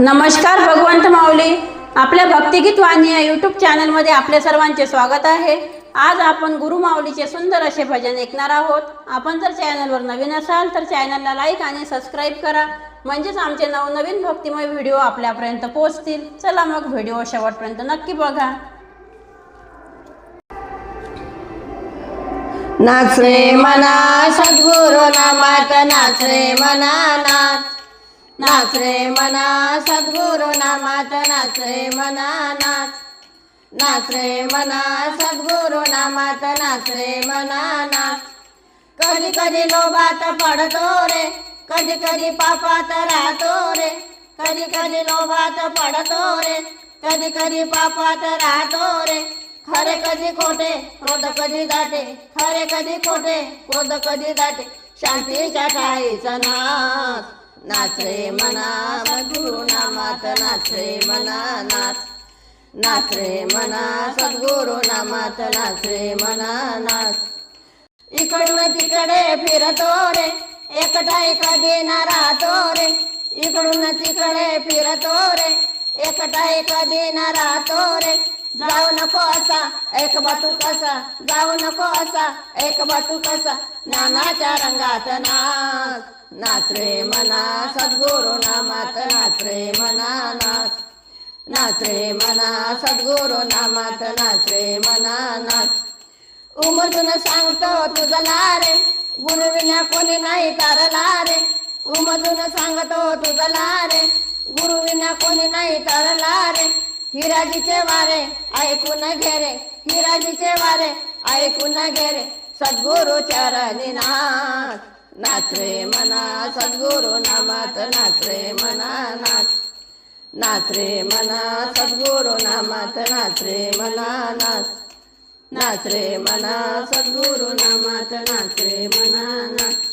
नमस्कार भगवंत माऊली. आपल्या भक्तिगीत वाणी या यूट्यूब चॅनलमध्ये आपल्या सर्वांचे स्वागत आहे. आज आपण गुरु माऊलीचे सुंदर असे भजन ऐकणार आहोत. आपण जर चॅनलवर नवीन असाल तर चॅनलला लाईक आणि सबस्क्राईब करा. म्हणजेच आमचे नवनवीन भक्तिमय व्हिडिओ आपल्यापर्यंत पोहोचतील. चला मग व्हिडिओ शेवटपर्यंत नक्की बघा. नाच रे मना सद्गुरु नामात नाच रे मना नाच नाच रे मना सद्गुरु नामात नाच रे मना नाच. नाच रे मना सद्गुरु नामात नाच रे मना नाच. कधी कधी लोभात पडतो रे कधी कधी पापात राहतो रे. कधी कधी लोभात पडतो रे कधी कधी पापात राहतो रे. खरे कधी खोटे क्रोध कधी दाटे. खरे कधी खोटे क्रोध कधी दाटे. शांतीच्या ठाईचा नाच. नाच रे मना सद्गुरु नामात नाच रे मना नाच. नाच रे मना सद्गुरु नामात नाच रे मना नाच. इकडून तिकडे फिरतो रे एकटा कधी ना राहतो रे. इकडून तिकडे फिरतो रे एकटा एका ना राहतो रे. जाऊ नको असा एक बाटू कसा. जाऊ नको असा एक बाटू कसा. नानाच्या रंगात नाच. नाच रे मना सद्गुरु नामात नाच रे मना नाच. नाच रे मना सद्गुरु नामात नाच रे मना नाच. उमजून सांगतो तुझा लारे गुरुविना कोणी नाही तरला रे उमजून सांगतो तुझा लारे गुरुविना कोणी नाही तरला रे हिराजीचे वारे ऐकून घे रे हिराजीचे वारे ऐकून घे रे. सद्गुरु चरणी नाथ. नाच रे मना सद्गुरु नामात नाच रे मना नाच. नाच रे मना सद्गुरु नामात नाच रे मना नाच. नाच रे मना सद्गुरु नामात नाच रे मना नाच.